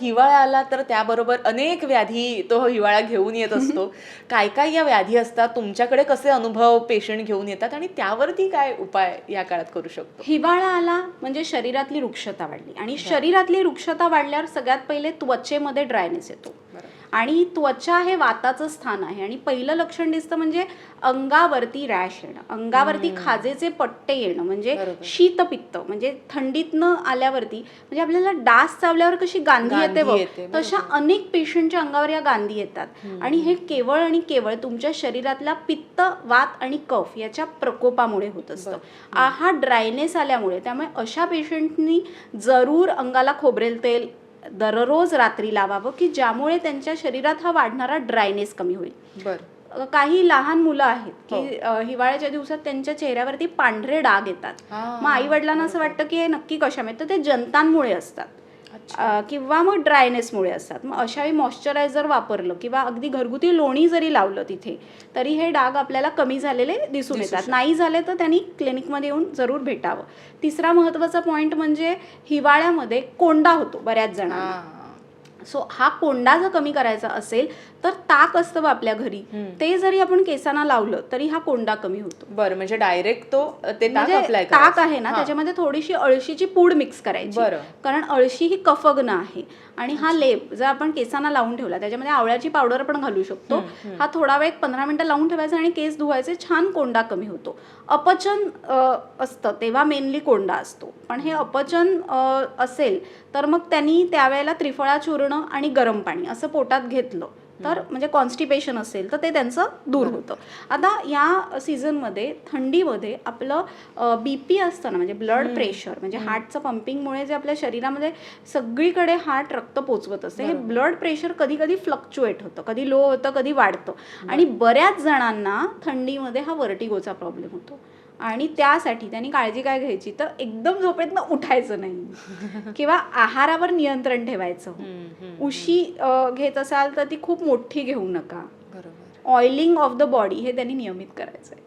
हिवाळा आला तर त्याबरोबर अनेक व्याधी तो हिवाळा घेऊन येत असतो. काय काय या व्याधी असतात? तुमच्याकडे कसे अनुभव पेशंट घेऊन येतात? आणि त्यावरती काय उपाय या काळात करू शकतो? हिवाळा आला म्हणजे शरीरातली वृक्षता वाढली. आणि शरीरातली वृक्षता वाढल्यावर सगळ्यात पहिले त्वचेमध्ये ड्रायनेस येतो. आणि त्वचा हे वाताचं स्थान आहे. आणि पहिलं लक्षण दिसतं म्हणजे अंगावरती रॅश येणं. अंगावरती खाजेचे पट्टे येणं. म्हणजे. शीतपित्त म्हणजे थंडीतनं आल्यावरती म्हणजे आपल्याला डास चावल्यावर कशी गांधी येते बघ, तशा अनेक पेशंटच्या अंगावर या गांधी येतात. आणि हे केवळ आणि केवळ तुमच्या शरीरातला पित्त वात आणि कफ याच्या प्रकोपामुळे होत असतं. हा ड्रायनेस आल्यामुळे त्यामुळे अशा पेशंटनी जरूर अंगाला खोबरेल तेल दररोज रात्री लावावं की ज्यामुळे त्यांच्या शरीरात हा वाढणारा ड्रायनेस कमी होईल. बर. काही लहान मुलं आहेत की अ, हिवाळ्याच्या दिवसात त्यांच्या चेहऱ्यावरती पांढरे डाग येतात. हा, मग आई वडिलांना असं वाटतं की हे नक्की कशामुळे? तर ते जंतांमुळे असतात. किंवा मग ड्रायनेसमुळे असतात. मग अशावेळी मॉइश्चरायझर वापरलं किंवा अगदी घरगुती लोणी जरी लावलं तिथे तरी हे डाग आपल्याला कमी झालेले दिसून येतात. नाही झाले तर त्यांनी क्लिनिकमध्ये येऊन जरूर भेटावं. तिसरा महत्त्वाचा पॉईंट म्हणजे हिवाळ्यामध्ये कोंडा होतो बऱ्याच जणांना. सो हा कोंडा जर कमी करायचा असेल तर ताक असतं आपल्या घरी. ते जरी आपण केसांना लावलं तरी हा कोंडा कमी होतो. बरं म्हणजे डायरेक्ट तो ते ताक म्हणजे आहे ना त्याच्यामध्ये थोडीशी अळशीची पूड मिक्स करायची. बरं. कारण अळशी ही कफग्न आहे. आणि हा लेप जर आपण केसांना लावून ठेवला त्याच्यामध्ये आवळ्याची पावडर पण घालू शकतो. हा थोडा वेळ पंधरा मिनिटं लावून ठेवायचा आणि केस धुवायचे छान कोंडा कमी होतो. अपचन असतं तेव्हा मेनली कोंडा असतो. पण हे अपचन असेल तर मग त्यांनी त्यावेळेला त्रिफळा चूर्ण आणि गरम पाणी असं पोटात घेतलं तर म्हणजे कॉन्स्टिपेशन असेल तर ते त्यांचं दूर होतं. आता या सीझनमध्ये थंडीमध्ये आपलं बी पी असतं ना म्हणजे ब्लड प्रेशर म्हणजे हार्टचं पंपिंगमुळे जे आपल्या शरीरामध्ये सगळीकडे हार्ट रक्त पोचवत असते हे ब्लड प्रेशर कधी कधी फ्लक्च्युएट होतं कधी लो होतं कधी वाढतं. आणि बऱ्याच जणांना थंडीमध्ये हा वर्टिगोचा प्रॉब्लेम होतो. आणि त्यासाठी त्यांनी काळजी काय घ्यायची? तर एकदम झोपेतनं उठायचं नाही. किंवा आहारावर नियंत्रण ठेवायचं. उशी घेत असाल तर ती खूप मोठी घेऊ नका. बरोबर. ऑइलिंग ऑफ द बॉडी हे त्यांनी नियमित करायचं आहे